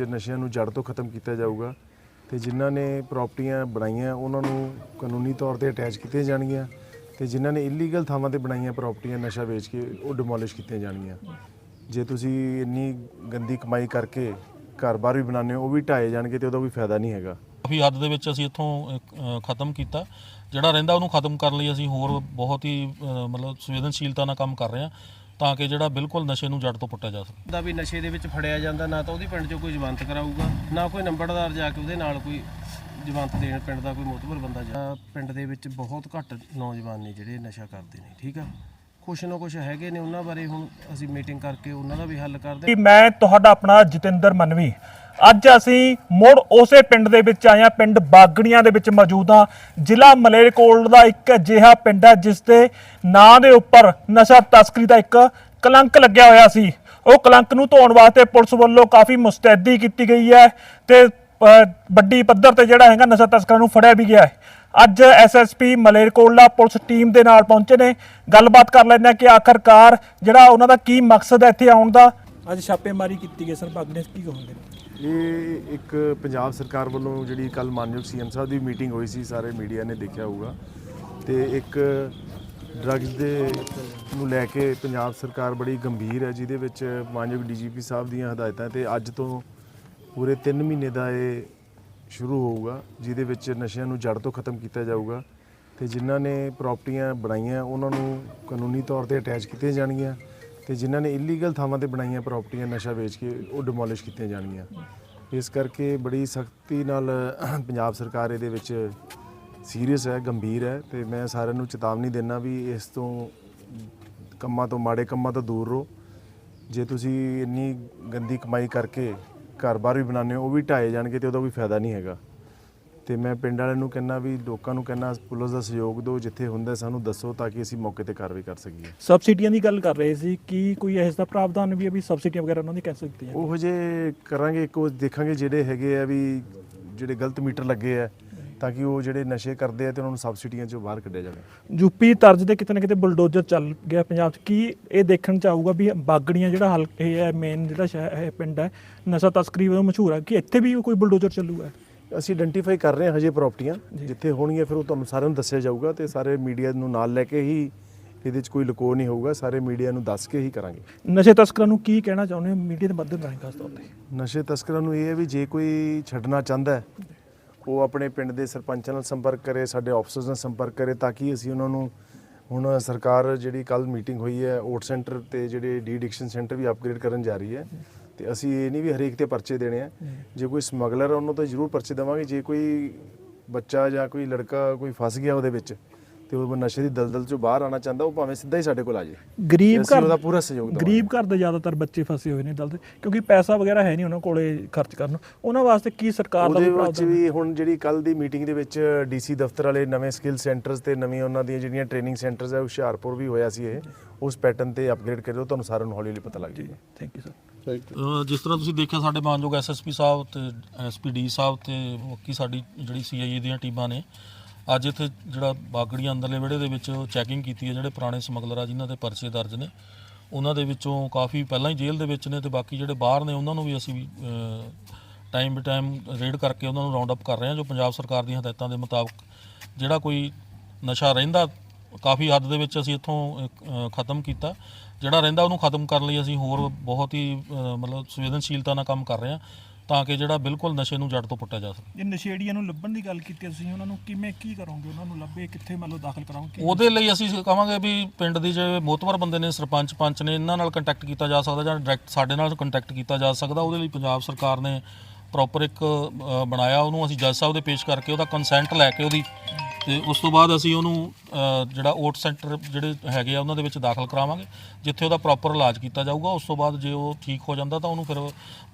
ਵਿੱਚ ਨਸ਼ਿਆਂ ਨੂੰ ਜੜ ਤੋਂ ਖਤਮ ਕੀਤਾ ਜਾਊਗਾ ਤੇ ਜਿਨ੍ਹਾਂ ਨੇ ਪ੍ਰਾਪਰਟੀਆਂ ਬਣਾਈਆਂ, ਉਹਨਾਂ ਨੂੰ ਕਾਨੂੰਨੀ ਤੌਰ ਤੇ ਅਟੈਚ ਕੀਤੀਆਂ ਜਾਣਗੀਆਂ ਤੇ ਜਿਨ੍ਹਾਂ ਨੇ ਇਲੀਗਲ ਥਾਵਾਂ ਤੇ ਬਣਾਈਆਂ ਪ੍ਰਾਪਰਟੀਆਂ ਨਸ਼ਾ ਵੇਚ ਕੇ ਉਹ ਡਿਮੋਲਿਸ਼ ਕੀਤੀਆਂ ਜਾਣਗੀਆਂ। ਜੇ ਤੁਸੀਂ ਇੰਨੀ ਗੰਦੀ ਕਮਾਈ ਕਰਕੇ ਘਰ-ਬਾਰ ਵੀ ਬਣਾਉਂਦੇ ਹੋ, ਉਹ ਵੀ ਢਾਏ ਜਾਣਗੇ ਤੇ ਉਹਦਾ ਕੋਈ ਫਾਇਦਾ ਨਹੀਂ ਹੈਗਾ। ਕਾਫੀ ਹੱਦ ਦੇ ਵਿੱਚ ਅਸੀਂ ਇੱਥੋਂ ਖਤਮ ਕੀਤਾ। ਜਿਹੜਾ ਰਹਿੰਦਾ ਉਹਨੂੰ ਖਤਮ ਕਰਨ ਲਈ ਅਸੀਂ ਹੋਰ ਬਹੁਤ ਹੀ ਮਤਲਬ ਸੰਵੇਦਨਸ਼ੀਲਤਾ ਨਾਲ ਕੰਮ ਕਰ ਰਹੇ ਹਾਂ। ਤਾਂ ਕਿ ਜਿਹੜਾ ਬਿਲਕੁਲ ਨਸ਼ੇ ਨੂੰ ਜੜ ਤੋਂ ਪੁੱਟਿਆ ਜਾ ਸਕੇ। ਦਾ ਵੀ ਨਸ਼ੇ ਦੇ ਵਿੱਚ ਫੜਿਆ ਜਾਂਦਾ ਨਾ ਤਾਂ ਉਹਦੀ ਪਿੰਡ 'ਚੋਂ ਕੋਈ ਜਵੰਤ ਕਰਾਊਗਾ ਨਾ ਕੋਈ ਨੰਬਰਦਾਰ ਜਾ ਕੇ ਉਹਦੇ ਨਾਲ ਕੋਈ ਜਵੰਤ ਦੇਣ ਪਿੰਡ ਦਾ ਕੋਈ ਮੋਤਬਰ ਬੰਦਾ ਜਾ ਪਿੰਡ ਦੇ ਵਿੱਚ ਬਹੁਤ ਘੱਟ ਨੌਜਵਾਨ ਨੇ ਜਿਹੜੇ ਨਸ਼ਾ ਕਰਦੇ ਨੇ ਠੀਕ ਆ? ਕੁਛ ਨਾ ਕੁਛ ਹੈਗੇ ਨੇ ਉਹਨਾਂ ਬਾਰੇ ਹੁਣ ਅਸੀਂ ਮੀਟਿੰਗ ਕਰਕੇ ਉਹਨਾਂ ਦਾ ਵੀ ਹੱਲ ਕਰਦੇ ਮੈਂ ਤੁਹਾਡਾ ਆਪਣਾ ਜਤਿੰਦਰ ਮਨਵੀ ਅੱਜ ਅਸੀਂ ਮੁੜ ਉਸੇ ਪਿੰਡ ਦੇ ਵਿੱਚ ਆਏ ਹਾਂ ਪਿੰਡ ਬਾਗੜੀਆਂ ਦੇ ਵਿੱਚ ਮੌਜੂਦ ਹਾਂ। ਜ਼ਿਲ੍ਹਾ ਮਲੇਰਕੋਟ ਦਾ ਇੱਕ ਅਜਿਹਾ ਪਿੰਡ ਹੈ ਜਿਸ ਦੇ ਨਾਂ ਦੇ ਉੱਪਰ ਨਸ਼ਾ ਤਸਕਰੀ ਦਾ ਇੱਕ ਕਲੰਕ ਲੱਗਿਆ ਹੋਇਆ ਸੀ। ਉਹ ਕਲੰਕ ਨੂੰ ਧੋਣ ਵਾਸਤੇ ਪੁਲਿਸ ਵੱਲੋਂ ਕਾਫੀ ਮੁਸਤੈਦੀ ਕੀਤੀ ਗਈ ਹੈ ਤੇ ਅ, ਵੱਡੀ ਪੱਧਰ ਤੇ ਜਿਹੜਾ ਹੈਗਾ ਨਸ਼ਾ ਤਸਕਰਾਂ ਨੂੰ ਫੜਿਆ ਵੀ ਗਿਆ ਹੈ। ਅੱਜ ਐਸਐਸਪੀ ਮਲੇਰਕੋਟਲਾ ਪੁਲਿਸ ਟੀਮ ਦੇ ਨਾਲ ਪਹੁੰਚੇ ਨੇ। ਗੱਲਬਾਤ ਕਰ ਲੈਂਦੇ ਹਾਂ ਕਿ ਆਖਰਕਾਰ ਜਿਹੜਾ ਉਹਨਾਂ ਦਾ ਕੀ ਮਕਸਦ ਹੈ ਇੱਥੇ ਆਉਣ ਦਾ। ਅੱਜ ਛਾਪੇਮਾਰੀ ਕੀਤੀ ਗਈ ਸਰ ਬਾਗਨੇ ਕੀ ਕਹੋਗੇ? ਇਹ ਇੱਕ ਪੰਜਾਬ ਸਰਕਾਰ ਵੱਲੋਂ ਜਿਹੜੀ ਕੱਲ ਮਾਨਯੋਗ ਸੀਐਮ ਸਾਹਿਬ ਦੀ ਮੀਟਿੰਗ ਹੋਈ ਸੀ, ਸਾਰੇ ਮੀਡੀਆ ਨੇ ਦੇਖਿਆ ਹੋਊਗਾ। ਤੇ ਇੱਕ ਡਰੱਗਸ ਦੇ ਨੂੰ ਲੈ ਕੇ ਪੰਜਾਬ ਸਰਕਾਰ ਬੜੀ ਗੰਭੀਰ ਹੈ, ਜਿਹਦੇ ਵਿੱਚ ਮਾਨਯੋਗ ਡੀਜੀਪੀ ਸਾਹਿਬ ਦੀਆਂ ਹਦਾਇਤਾਂ ਤੇ ਅੱਜ ਤੋਂ ਪੂਰੇ 3 ਮਹੀਨੇ ਦਾ ਇਹ ਸ਼ੁਰੂ ਹੋਊਗਾ, ਜਿਹਦੇ ਵਿੱਚ ਨਸ਼ਿਆਂ ਨੂੰ ਜੜ ਤੋਂ ਖਤਮ ਕੀਤਾ ਜਾਊਗਾ। ਤੇ ਜਿਨ੍ਹਾਂ ਨੇ ਪ੍ਰਾਪਰਟੀਆਂ ਬਣਾਈਆਂ, ਉਹਨਾਂ ਨੂੰ ਕਾਨੂੰਨੀ ਤੌਰ ਤੇ ਅਟੈਚ ਕੀਤੀਆਂ ਜਾਣਗੀਆਂ। ਤੇ ਜਿਨ੍ਹਾਂ ਨੇ ਇਲੀਗਲ ਥਾਵਾਂ ਤੇ ਬਣਾਈਆਂ ਪ੍ਰਾਪਰਟੀਆਂ ਨਸ਼ਾ ਵੇਚ ਕੇ ਉਹ ਡਿਮੋਲਿਸ਼ ਕੀਤੀਆਂ ਜਾਣਗੀਆਂ। ਇਸ ਕਰਕੇ ਬੜੀ ਸਖਤੀ ਨਾਲ ਪੰਜਾਬ ਸਰਕਾਰ ਇਹਦੇ ਵਿੱਚ ਸੀਰੀਅਸ ਹੈ, ਗੰਭੀਰ ਹੈ ਤੇ ਮੈਂ ਸਾਰਿਆਂ ਨੂੰ ਚੇਤਾਵਨੀ ਦਿੰਦਾ ਵੀ ਇਸ ਤੋਂ ਕੰਮਾਂ ਤੋਂ, ਮਾੜੇ ਕੰਮਾਂ ਤੋਂ ਦੂਰ ਰਹੋ। ਜੇ ਤੁਸੀਂ ਇੰਨੀ ਗੰਦੀ ਕਮਾਈ ਕਰਕੇ ਘਰ-ਬਾਰ ਵੀ ਬਣਾਉਂਦੇ ਹੋ, ਉਹ ਵੀ ਢਾਏ ਜਾਣਗੇ ਤੇ ਉਹਦਾ ਕੋਈ ਫਾਇਦਾ ਨਹੀਂ ਹੈਗਾ। ਤੇ ਮੈਂ ਪਿੰਡ ਵਾਲਿਆਂ ਨੂੰ ਕਹਿੰਦਾ ਵੀ ਲੋਕਾਂ ਨੂੰ ਕਹਿੰਦਾ ਪੁਲਿਸ ਦਾ ਸਹਿਯੋਗ ਦਿਓ ਜਿੱਥੇ ਹੁੰਦਾ ਸਾਨੂੰ ਦੱਸੋ ਤਾਂ ਕਿ ਅਸੀਂ ਮੌਕੇ ਤੇ ਕਾਰਵਾਈ ਕਰ ਸਕੀਏ। ਸਬਸਿਡੀਆਂ ਦੀ ਗੱਲ ਕਰ ਰਹੇ ਸੀ ਕੀ ਕੋਈ ਇਸ ਦਾ ਪ੍ਰਾਵਧਾਨ ਵੀ ਹੈ ਵੀ ਸਬਸਿਡੀਆਂ ਵਗੈਰਾ ਉਹਨਾਂ ਦੀ ਕੈਂਸਲ ਕੀਤੀਆਂ ਉਹੋ ਜੇ ਕਰਾਂਗੇ ਇੱਕ ਉਹ ਦੇਖਾਂਗੇ ਜਿਹੜੇ ਹੈਗੇ ਆ ਵੀ ਜਿਹੜੇ ਗਲਤ ਮੀਟਰ ਲੱਗੇ ਆ ਤਾਂ ਕਿ ਉਹ ਜਿਹੜੇ ਨਸ਼ੇ ਕਰਦੇ ਆ ਤੇ ਉਹਨਾਂ ਨੂੰ ਸਬਸਿਡੀਆਂ ਚੋਂ ਬਾਹਰ ਕੱਢਿਆ ਜਾਵੇ। ਯੂਪੀ ਤਰਜ਼ ਦੇ ਕਿਤੇ ਨਾ ਕਿਤੇ ਬੁਲਡੋਜ਼ਰ ਚੱਲ ਗਿਆ ਪੰਜਾਬ 'ਚ। ਕੀ ਇਹ ਦੇਖਣ ਚ ਆਊਗਾ ਵੀ ਬਾਗੜੀਆਂ ਜਿਹੜਾ ਹਲਕੇ ਹੈ ਮੇਨ ਜਿਹੜਾ ਸ਼ਹਿਰ ਹੈ ਪਿੰਡ ਹੈ ਨਸ਼ਾ ਤਸਕਰੀ ਵਜੋਂ ਮਸ਼ਹੂਰ ਹੈ ਕਿ ਇੱਥੇ ਵੀ ਕੋਈ ਬੁਲਡੋਜ਼ਰ ਚੱਲੂਗਾ? ਅਸੀਂ ਆਇਡੈਂਟੀਫਾਈ ਕਰ ਰਹੇ ਹਾਂ ਹਜੇ ਪ੍ਰਾਪਰਟੀਆਂ ਜਿੱਥੇ ਹੋਣਗੀਆਂ ਫਿਰ ਉਹ ਤੁਹਾਨੂੰ ਸਾਰਿਆਂ ਨੂੰ ਦੱਸਿਆ ਜਾਊਗਾ ਤੇ ਸਾਰੇ ਮੀਡੀਆ ਨੂੰ ਨਾਲ ਲੈ ਕੇ ਹੀ ਇਹਦੇ 'ਚ ਕੋਈ ਲੁਕੋ ਨਹੀਂ ਹੋਊਗਾ ਸਾਰੇ ਮੀਡੀਆ ਨੂੰ ਦੱਸ ਕੇ ਹੀ ਕਰਾਂਗੇ। ਨਸ਼ੇ ਤਸਕਰਾਂ ਨੂੰ ਕੀ ਕਹਿਣਾ ਚਾਹੁੰਦੇ ਹੋ? ਮੀਡੀਆ ਦੇ ਮਾਧਿਅਮ ਰਾਹੀਂ ਖਾਸ ਤੌਰ ਤੇ। ਨਸ਼ੇ ਤਸਕਰਾਂ ਨੂੰ ਇਹ ਹੈ ਵੀ ਜੇ ਕੋਈ ਛੱਡਣਾ ਚਾਹੁੰਦਾ ਹੈ ਉਹ ਆਪਣੇ ਪਿੰਡ ਦੇ ਸਰਪੰਚ ਨਾਲ ਸੰਪਰਕ ਕਰੇ ਸਾਡੇ ਆਫਿਸਰਸ ਨਾਲ ਸੰਪਰਕ ਕਰੇ ਤਾਂ ਕਿ ਅਸੀਂ ਉਹਨਾਂ ਨੂੰ ਹੁਣ ਸਰਕਾਰ ਜਿਹੜੀ ਕੱਲ ਮੀਟਿੰਗ ਹੋਈ ਹੈ ਓਟ ਸੈਂਟਰ ਤੇ ਜਿਹੜੇ ਡੀ ਐਡਿਕਸ਼ਨ ਸੈਂਟਰ ਵੀ ਅਪਗ੍ਰੇਡ ਕਰਨ ਜਾ ਰਹੀ ਹੈ ਤੇ ਅਸੀਂ ਇਹ ਨਹੀਂ ਵੀ ਹਰੇਕ ਤੇ ਪਰਚੇ ਦੇਣੇ ਆ। ਜੇ ਕੋਈ ਸਮਗਲਰ ਹੈ ਉਹਨੂੰ ਤਾਂ ਜ਼ਰੂਰ ਪਰਚੇ ਦੇਵਾਂਗੇ। ਜੇ ਕੋਈ ਬੱਚਾ ਜਾਂ ਕੋਈ ਲੜਕਾ ਕੋਈ ਫਸ ਗਿਆ ਉਹਦੇ ਵਿੱਚ ਤੇ ਉਹ ਨਸ਼ੇ ਦੀ ਦਲਦਲ ਚੋਂ ਬਾਹਰ ਆਣਾ ਚਾਹੁੰਦਾ ਉਹ ਭਾਵੇਂ ਸਿੱਧਾ ਹੀ ਸਾਡੇ ਕੋਲ ਆ ਜਾਏ। ਗਰੀਬ ਘਰ ਉਹਦਾ ਪੂਰਾ ਸਹਿਯੋਗ ਗਰੀਬ ਘਰ ਦੇ ਜ਼ਿਆਦਾਤਰ ਬੱਚੇ ਫਸੇ ਹੋਏ ਨੇ ਦਲ ਤੇ ਕਿਉਂਕਿ ਪੈਸਾ ਵਗੈਰਾ ਹੈ ਨਹੀਂ ਉਹਨਾਂ ਕੋਲੇ ਖਰਚ ਕਰਨ। ਉਹਨਾਂ ਵਾਸਤੇ ਕੀ ਸਰਕਾਰ ਦਾ ਉਹਦੇ ਵਿੱਚ ਵੀ ਹੁਣ ਜਿਹੜੀ ਕੱਲ ਦੀ ਮੀਟਿੰਗ ਦੇ ਵਿੱਚ ਡੀਸੀ ਦਫ਼ਤਰ ਵਾਲੇ ਨਵੇਂ ਸਕਿੱਲ ਸੈਂਟਰਸ ਤੇ ਨਵੀਂ ਉਹਨਾਂ ਦੀਆਂ ਜਿਹੜੀਆਂ ਟ੍ਰੇਨਿੰਗ ਸੈਂਟਰਸ ਹੈ ਹੁਸ਼ਿਆਰਪੁਰ ਵੀ ਹੋਇਆ ਸੀ ਇਹ ਉਸ ਪੈਟਰਨ ਤੇ ਅਪਗ੍ਰੇਡ ਕਰਿਓ ਤੁਹਾਨੂੰ ਸਾਰਿਆਂ ਨੂੰ ਹੌਲੀ ਹੌਲੀ ਪਤਾ ਲੱਗ ਜਾਏਗਾ। ਥੈਂਕ ਯੂ ਸਰ ਜਿਸ ਤਰ੍ਹਾਂ ਤੁਸੀਂ ਦੇਖਿਆ ਸਾਡੇ ਮਾਨਯੋਗ ਐਸਐਸਪੀ ਸਾਹਿਬ ਤੇ ਐਸਪੀਡੀ ਸਾਹਿਬ ਤੇ ਬਾਕੀ ਸਾਡੀ ਜਿਹੜੀ ਸੀਆਈਏ ਦੀਆਂ ਟੀਮਾਂ ਨੇ ਅੱਜ ਇੱਥੇ ਜਿਹੜਾ ਬਾਗੜੀਆਂ ਅੰਦਰਲੇ ਵਿਹੜੇ ਦੇ ਵਿੱਚ ਚੈਕਿੰਗ ਕੀਤੀ ਹੈ ਜਿਹੜੇ ਪੁਰਾਣੇ ਸਮਗਲਰ ਆ ਜਿਨ੍ਹਾਂ ਦੇ ਪਰਚੇ ਦਰਜ ਨੇ, ਉਹਨਾਂ ਦੇ ਵਿੱਚੋਂ ਕਾਫੀ ਪਹਿਲਾਂ ਹੀ ਜੇਲ੍ਹ ਦੇ ਵਿੱਚ ਨੇ ਤੇ ਬਾਕੀ ਜਿਹੜੇ ਬਾਹਰ ਨੇ ਉਹਨਾਂ ਨੂੰ ਵੀ ਅਸੀਂ ਟਾਈਮ ਟੂ ਟਾਈਮ ਰੇਡ ਕਰਕੇ ਉਹਨਾਂ ਨੂੰ ਰਾਉਂਡ ਅਪ ਕਰ ਰਹੇ ਹਾਂ, ਜੋ ਪੰਜਾਬ ਸਰਕਾਰ ਦੀਆਂ ਹਦਾਇਤਾਂ ਦੇ ਮੁਤਾਬਕ ਜਿਹੜਾ ਕੋਈ ਨਸ਼ਾ ਰਹਿੰਦਾ ਕਾਫੀ ਹੱਦ ਦੇ ਵਿੱਚ ਅਸੀਂ ਇੱਥੋਂ ਖਤਮ ਕੀਤਾ। ਜਿਹੜਾ ਰਹਿੰਦਾ ਉਹਨੂੰ ਖਤਮ ਕਰਨ ਲਈ ਅਸੀਂ ਹੋਰ ਬਹੁਤ ਹੀ ਮਤਲਬ ਸੰਵੇਦਨਸ਼ੀਲਤਾ ਨਾਲ ਕੰਮ ਕਰ ਰਹੇ ਹਾਂ। ਤਾਂ ਕਿ ਜਿਹੜਾ ਬਿਲਕੁਲ ਨਸ਼ੇ ਨੂੰ ਜੜ ਤੋਂ ਪੁੱਟਿਆ ਜਾ ਸਕੇ। ਜੇ ਨਸ਼ੇੜੀਆਂ ਨੂੰ ਲੱਭਣ ਦੀ ਗੱਲ ਕੀਤੀ ਤੁਸੀਂ ਉਹਨਾਂ ਨੂੰ ਕਿਵੇਂ ਕੀ ਕਰੋਗੇ? ਉਹਨਾਂ ਨੂੰ ਲੱਭੇ ਕਿੱਥੇ ਮਤਲਬ ਦਾਖਲ ਕਰਾਓਗੇ? ਉਹਦੇ ਲਈ ਅਸੀਂ ਕਹਾਂਗੇ ਵੀ ਪਿੰਡ ਦੇ ਜਿਹੜੇ ਮੋਤਵਰ ਬੰਦੇ ਨੇ ਸਰਪੰਚ ਪੰਚ ਨੇ ਇਹਨਾਂ ਨਾਲ ਕੰਟੈਕਟ ਕੀਤਾ ਜਾ ਸਕਦਾ ਜਾਂ ਡਾਇਰੈਕਟ ਸਾਡੇ ਨਾਲ ਕੰਟੈਕਟ ਕੀਤਾ ਜਾ ਸਕਦਾ ਉਹਦੇ ਲਈ ਪੰਜਾਬ ਸਰਕਾਰ ਨੇ ਪ੍ਰੋਪਰ ਇੱਕ ਬਣਾਇਆ। ਉਹਨੂੰ ਅਸੀਂ ਜੱਜ ਸਾਹਿਬ ਦੇ ਪੇਸ਼ ਕਰਕੇ ਉਹਦਾ ਕੰਸੈਂਟ ਲੈ ਕੇ ਉਹਦੀ ਤੇ ਉਸ ਤੋਂ ਬਾਅਦ ਅਸੀਂ ਉਹਨੂੰ ਅ, ਜਿਹੜਾ ਓਟ ਸੈਂਟਰ ਜਿਹੜੇ ਹੈਗੇ ਆ ਉਹਨਾਂ ਦੇ ਵਿੱਚ ਦਾਖਲ ਕਰਾਵਾਂਗੇ। ਜਿੱਥੇ ਉਹਦਾ ਪ੍ਰੋਪਰ ਇਲਾਜ ਕੀਤਾ ਜਾਊਗਾ ਉਸ ਤੋਂ ਬਾਅਦ ਜੇ ਉਹ ਠੀਕ ਹੋ ਜਾਂਦਾ ਤਾਂ ਉਹਨੂੰ ਫਿਰ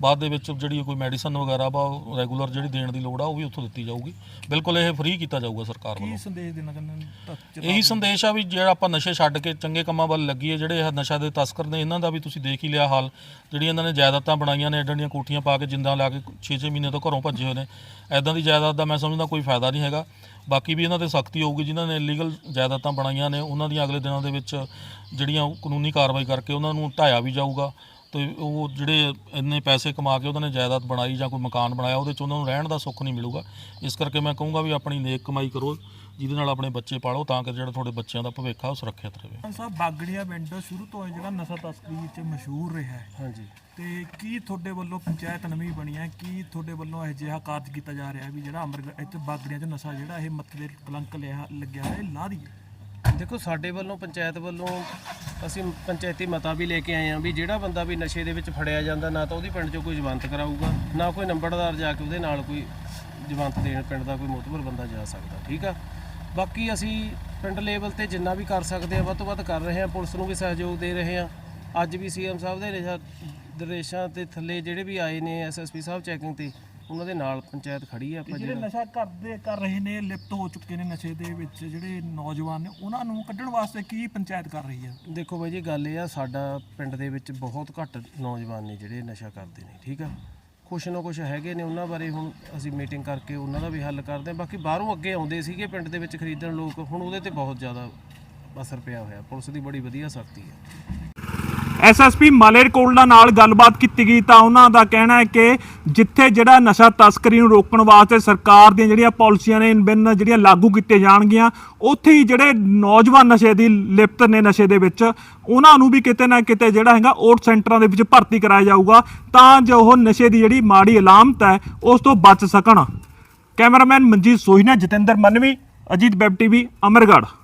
ਬਾਅਦ ਦੇ ਵਿੱਚ ਜਿਹੜੀ ਕੋਈ ਮੈਡੀਸਨ ਵਗੈਰਾ ਵਾ ਰੈਗੂਲਰ ਜਿਹੜੀ ਦੇਣ ਦੀ ਲੋੜ ਆ ਉਹ ਵੀ ਉੱਥੋਂ ਦਿੱਤੀ ਜਾਊਗੀ। ਬਿਲਕੁਲ ਇਹ ਫ੍ਰੀ ਕੀਤਾ ਜਾਊਗਾ ਸਰਕਾਰ ਵੱਲੋਂ। ਸੰਦੇਸ਼ ਦੇਣਾ ਚਾਹੁੰਦੇ ਇਹੀ ਸੰਦੇਸ਼ ਆ ਵੀ ਜਿਹੜਾ ਆਪਾਂ ਨਸ਼ੇ ਛੱਡ ਕੇ ਚੰਗੇ ਕੰਮਾਂ ਵੱਲ ਲੱਗੀਏ ਜਿਹੜੇ ਇਹ ਨਸ਼ਾ ਦੇ ਤਸਕਰ ਨੇ ਇਹਨਾਂ ਦਾ ਵੀ ਤੁਸੀਂ ਦੇਖ ਹੀ ਲਿਆ ਹਾਲ। ਜਿਹੜੀਆਂ ਇਹਨਾਂ ਨੇ ਜਾਇਦਾਦਾਂ ਬਣਾਈਆਂ ਨੇ ਐਡਾਂ ਦੀਆਂ ਕੋਠੀਆਂ ਪਾ ਕੇ ਜਿੰਦਾ ਲਾ ਕੇ 6-6 ਮਹੀਨੇ ਤੋਂ ਘਰੋਂ ਭੱਜੇ ਹੋਏ ਨੇ। ਐਦਾਂ ਦੀ ਜਾਇਦਾਦ ਦਾ ਮੈਂ ਸਮਝਦਾ ਕੋਈ ਫਾਇਦਾ ਨਹੀਂ ਹੈਗਾ। ਬਾਕੀ ਵੀ ਇਹਨਾਂ ਤੇ ਸਖਤੀ ਹੋਊਗੀ, ਜਿਨ੍ਹਾਂ ਨੇ ਇਲੀਗਲ ਜਾਇਦਾਦਾਂ ਬਣਾਈਆਂ ਨੇ, ਉਹਨਾਂ ਦੀਆਂ ਅਗਲੇ ਦਿਨਾਂ ਦੇ ਵਿੱਚ ਜਿਹੜੀਆਂ ਕਾਨੂੰਨੀ ਕਾਰਵਾਈ ਕਰਕੇ ਉਹਨਾਂ ਨੂੰ ਢਾਇਆ ਵੀ ਜਾਊਗਾ। ਤੇ ਉਹ ਜਿਹੜੇ ਇੰਨੇ ਪੈਸੇ ਕਮਾ ਕੇ ਉਹਨਾਂ ਨੇ ਜਾਇਦਾਦ ਬਣਾਈ ਜਾਂ ਕੋਈ ਮਕਾਨ ਬਣਾਇਆ, ਉਹਦੇ ਚ ਉਹਨਾਂ ਨੂੰ ਰਹਿਣ ਦਾ ਸੁੱਖ ਨਹੀਂ ਮਿਲੂਗਾ। ਇਸ ਕਰਕੇ ਮੈਂ ਕਹੂੰਗਾ ਵੀ ਆਪਣੀ ਨੇਕ ਕਮਾਈ ਕਰੋ। ਜਿਹਦੇ ਨਾਲ ਆਪਣੇ ਬੱਚੇ ਪਾਲੋ ਤਾਂ ਕਿ ਜਿਹੜਾ ਤੁਹਾਡੇ ਬੱਚਿਆਂ ਦਾ ਭਵਿੱਖ ਆ ਉਹ ਸੁਰੱਖਿਅਤ ਰਹੇ। ਸਾਹਿਬ ਬਾਗੜੀਆ ਪਿੰਡ ਸ਼ੁਰੂ ਤੋਂ ਜਿਹੜਾ ਨਸ਼ਾ ਤਸਕਰੀ ਵਿੱਚ ਮਸ਼ਹੂਰ ਰਿਹਾ ਹੈ। ਹਾਂਜੀ। ਤੇ ਕੀ ਤੁਹਾਡੇ ਵੱਲੋਂ ਪੰਚਾਇਤ ਨਵੀਂ ਬਣੀ ਹੈ? ਕੀ ਤੁਹਾਡੇ ਵੱਲੋਂ ਇਹ ਜਿਹਾ ਕਾਰਜ ਕੀਤਾ ਜਾ ਰਿਹਾ ਵੀ ਜਿਹੜਾ ਅਮਰ ਇੱਥੇ ਬਾਗੜੀਆਂ 'ਚ ਨਸ਼ਾ ਜਿਹੜਾ ਇਹ ਮੱਥੇ ਦੇ ਕਲੰਕ ਲਿਆ ਲੱਗਿਆ ਹੈ ਇਹ ਲਾ ਦਈਏ? ਦੇਖੋ ਸਾਡੇ ਵੱਲੋਂ ਪੰਚਾਇਤ ਵੱਲੋਂ ਅਸੀਂ ਪੰਚਾਇਤੀ ਮਤਾ ਵੀ ਲੈ ਕੇ ਆਏ ਹਾਂ ਵੀ ਜਿਹੜਾ ਬੰਦਾ ਵੀ ਨਸ਼ੇ ਦੇ ਵਿੱਚ ਫੜਿਆ ਜਾਂਦਾ ਨਾ ਤਾਂ ਉਹਦੀ ਪਿੰਡ 'ਚੋਂ ਕੋਈ ਜ਼ਮਾਨਤ ਕਰਾਊਗਾ ਨਾ ਕੋਈ ਨੰਬਰਦਾਰ ਜਾ ਕੇ ਉਹਦੇ ਨਾਲ ਕੋਈ ਜ਼ਮਾਨਤ ਦੇਣ ਪਿੰਡ ਦਾ ਕੋਈ ਮੋਤਬਰ ਬੰਦਾ ਜਾ ਸਕਦਾ ਠੀਕ ਆ? ਬਾਕੀ ਅਸੀਂ ਪਿੰਡ ਲੈਵਲ ਤੇ ਜਿੰਨਾ ਵੀ ਕਰ ਸਕਦੇ ਆ ਵੱਧ ਤੋਂ ਵੱਧ ਕਰ ਰਹੇ ਹਾਂ ਪੁਲਿਸ ਨੂੰ ਵੀ ਸਹਿਯੋਗ ਦੇ ਰਹੇ ਹਾਂ ਅੱਜ ਵੀ ਸੀਐਮ ਸਾਹਿਬ ਦੇ ਨਿਰਦੇਸ਼ਾਂ ਤੇ ਥੱਲੇ ਜਿਹੜੇ ਵੀ ਆਏ ਨੇ ਐਸਐਸਪੀ ਸਾਹਿਬ ਚੈਕਿੰਗ ਤੇ ਉਹਨਾਂ ਦੇ ਨਾਲ ਪੰਚਾਇਤ ਖੜੀ ਆ ਆਪਾਂ ਜਿਹੜੇ ਨਸ਼ਾ ਕਰਦੇ ਕਰ ਰਹੇ ਨੇ ਲਿਪਤ ਹੋ ਚੁੱਕੇ ਨੇ ਨਸ਼ੇ ਦੇ ਵਿੱਚ ਜਿਹੜੇ ਨੌਜਵਾਨ ਨੇ ਉਹਨਾਂ ਨੂੰ ਕੱਢਣ ਵਾਸਤੇ ਕੀ ਪੰਚਾਇਤ ਕਰ ਰਹੀ ਹੈ ਦੇਖੋ ਬਾਈ ਜੀ ਗੱਲ ਇਹ ਆ ਸਾਡਾ ਪਿੰਡ ਦੇ ਵਿੱਚ ਬਹੁਤ ਘੱਟ ਨੌਜਵਾਨ ਨੇ ਜਿਹੜੇ ਨਸ਼ਾ ਕਰਦੇ ਨੇ ਠੀਕ ਆ? ਕੁਛ ਨਾ ਕੁਛ ਹੈਗੇ ਨੇ ਉਹਨਾਂ ਬਾਰੇ ਹੁਣ ਅਸੀਂ ਮੀਟਿੰਗ ਕਰਕੇ ਉਹਨਾਂ ਦਾ ਵੀ ਹੱਲ ਕਰਦੇ ਹਾਂ। ਬਾਕੀ ਬਾਹਰੋਂ ਅੱਗੇ ਆਉਂਦੇ ਸੀਗੇ ਪਿੰਡ ਦੇ ਵਿੱਚ ਖਰੀਦਣ ਲੋਕ, ਹੁਣ ਉਹਦੇ ਤੇ ਬਹੁਤ ਜ਼ਿਆਦਾ ਅਸਰ ਪਿਆ ਹੋਇਆ। ਪੁਲਿਸ ਦੀ ਬੜੀ ਵਧੀਆ ਸਖਤੀ ਹੈ। ਐਸਐਸਪੀ ਮਾਲੇਰਕੋਟਲਾ ਨਾਲ ਗੱਲਬਾਤ ਕੀਤੀ ਗਈ ਤਾਂ ਉਹਨਾਂ ਦਾ ਕਹਿਣਾ ਹੈ ਕਿ ਜਿੱਥੇ ਜਿਹੜਾ ਨਸ਼ਾ ਤਸਕਰੀ ਨੂੰ ਰੋਕਣ ਵਾਸਤੇ ਸਰਕਾਰ ਦੀਆਂ ਜਿਹੜੀਆਂ ਪਾਲਿਸੀਆਂ ਨੇ ਬਿਨ ਜਿਹੜੀਆਂ ਲਾਗੂ ਕੀਤੀਆਂ ਜਾਣਗੀਆਂ, ਉੱਥੇ ਹੀ ਜਿਹੜੇ ਨੌਜਵਾਨ ਨਸ਼ੇ ਦੀ ਲਿਪਤ ਨੇ ਨਸ਼ੇ ਦੇ ਵਿੱਚ, ਉਹਨਾਂ ਨੂੰ ਵੀ ਕਿਤੇ ਨਾ ਕਿਤੇ ਜਿਹੜਾ ਹੈਗਾ ਓਟ ਸੈਂਟਰਾਂ ਦੇ ਵਿੱਚ ਭਰਤੀ ਕਰਾਇਆ ਜਾਊਗਾ ਤਾਂ ਜੋ ਉਹ ਨਸ਼ੇ ਦੀ ਜਿਹੜੀ ਮਾੜੀ ਅਲਾਮਤ ਹੈ, ਉਸ ਤੋਂ ਬਚ ਸਕਣ। Cameraman Manjit Sohina, Jatinder Manvi, Ajit web TV, Amargarh.